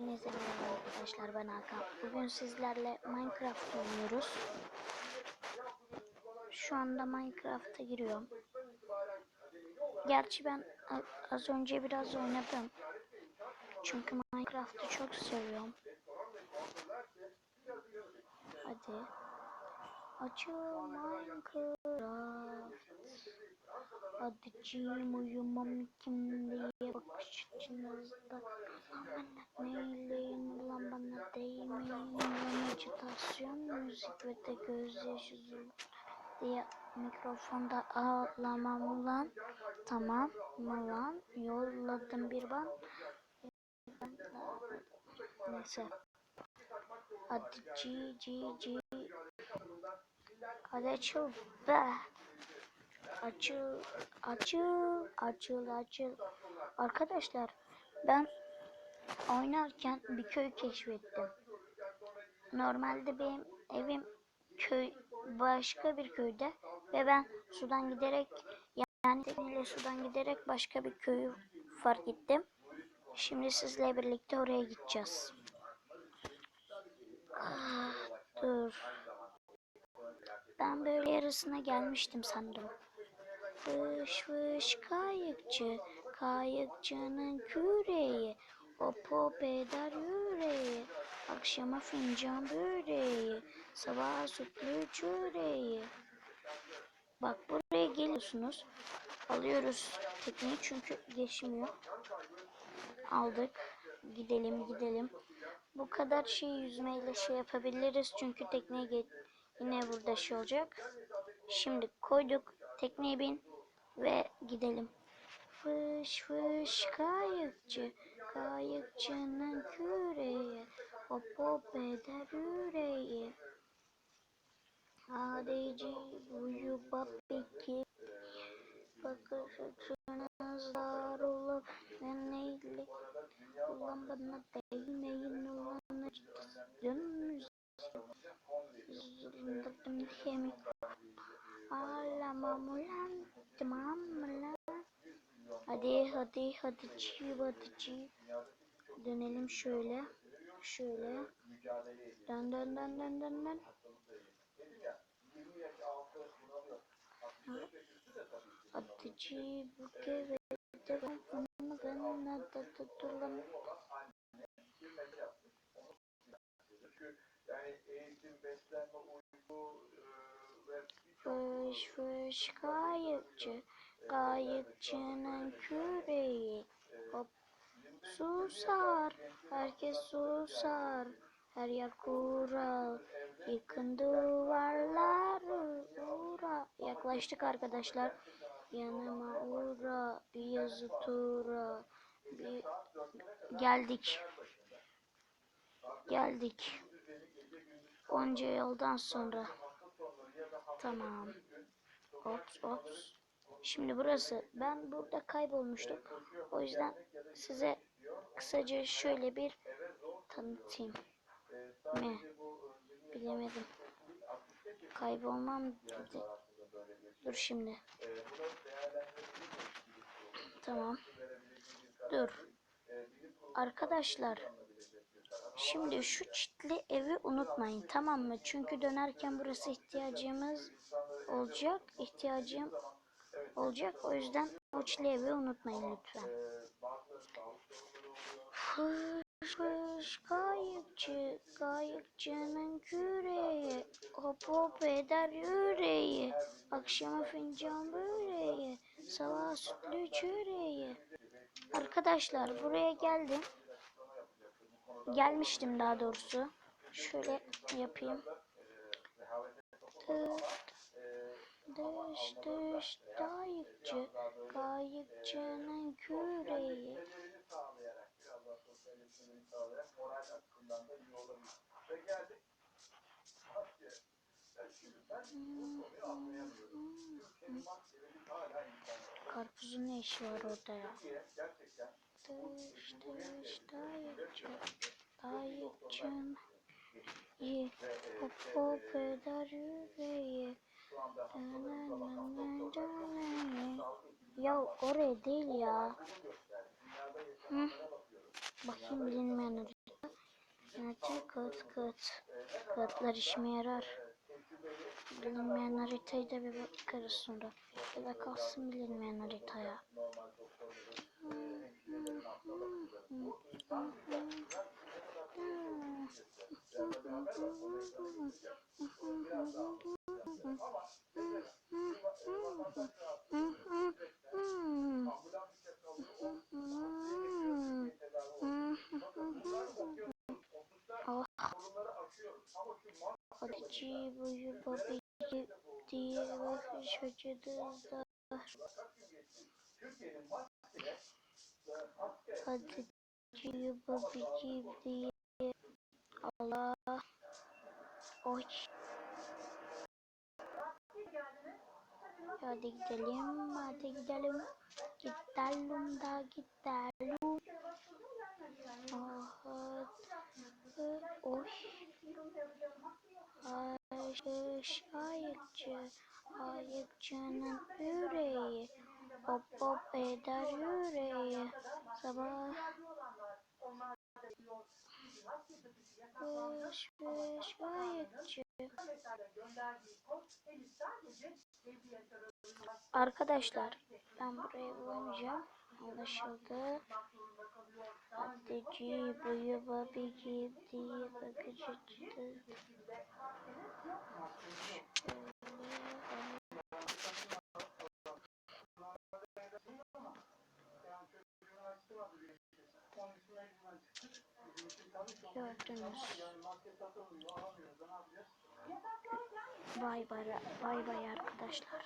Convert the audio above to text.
Hepinize merhaba arkadaşlar ben Hakan. Bugün sizlerle Minecraft oynuyoruz. Şu anda Minecraft'a giriyorum. Gerçi ben az önce biraz oynadım. Çünkü Minecraft'ı çok seviyorum. Hadi. Açıl Minecraft. Cim uyumam kim diye bakış açınızda. Neyleyin ulan bana değmeyin ulan acitasyon müzik ve de gözyaşı diye mikrofonda ağlamam ulan. Tamam mı lan? Yolladım bir ban. Neyse. Hadi G G. Hadi açıl be. Açıl, açıl, açıl, açıl. Arkadaşlar ben oynarken bir köy keşfettim. Normalde benim evim köy başka bir köyde ve ben sudan giderek yani sudan giderek başka bir köyü fark ettim. Şimdi sizle birlikte oraya gideceğiz. Ah, dur. Ben böyle yarısına gelmiştim sandım. Fış fış kayıkçı, kayıkçının küreği, hop hop eder yüreği, akşama fincan böreği, sabah sütlü çöreği. Bak buraya geliyorsunuz, alıyoruz tekneyi çünkü geçmiyor. Aldık, gidelim gidelim. Bu kadar şey yüzmeyle şey yapabiliriz çünkü tekneye ge- yine burada şey olacak. Şimdi koyduk, tekneye bin ve gidelim. Fış fış kayıkçı, kayıkçının küreği, hop hop eder yüreği. Hadici buyu babiki, bakış açınız dar olur, ben neyle, ulan bana değmeyin ulan acıtasın, zırındadım kemik, ağlamam ulan, tamam mı? Hadi hadi hadi çiğ hadi çiğ. Dönelim şöyle. Şöyle. Dön dön dön dön dön dön. Çiğ bu kevede ben ben da tutulan. Fış fış kayıkçı, kayıkçının küreği. Hop susar, herkes susar. Her yer kural, yıkın duvarlar uğra. Yaklaştık arkadaşlar. Yanıma uğra, bir yazı tura. Bir... Geldik. Geldik. Onca yıldan sonra. Tamam. Ops ops. Şimdi burası. Ben burada kaybolmuştum. O yüzden size kısaca şöyle bir tanıtayım. Ne? Bilemedim. Kaybolmam. Dur şimdi. Tamam. Dur. Arkadaşlar. Şimdi şu çitli evi unutmayın tamam mı? Çünkü dönerken burası ihtiyacımız olacak. İhtiyacım olacak. O yüzden o çitli evi unutmayın lütfen. Fış fış kayıkçı, kayıkçının küreği, hop hop eder yüreği, akşama fincan böreği, sabah sütlü çöreği. Arkadaşlar buraya geldim. Gelmiştim daha doğrusu. Şöyle yapayım. Tıt, Dış kayıkçı, kayıkçının küreği. Karpuzun ne işi var orada ya? Dış dış kayıkçı, kayıkçın iyi hop hop eder yüreği. Ya oraya değil ya. Hı? Bakayım bilinmeyen ürün. Hadi kağıt kağıt. Kağıtlar işime yarar. Bilinmeyen haritayı da bir bakarız sonra. Ya da kalsın bilinmeyen haritaya. Oh. Hadi buyu babici diye bakış açıdızlar. Hadi buyu babici diye Allah. Oy. Hadi gidelim, hadi gidelim. Gidelim da gidelim. Aha. Oy. Ayşe ayıkçı, ayıkçının yüreği, hop hop eder yüreği, sabah kış ayıkçı. Arkadaşlar ben buraya vurmayacağım. Anlaşıldı. Haddeci buyu babici diye bakıcı çıktı. Gördünüz. Bay bay, bay bay arkadaşlar.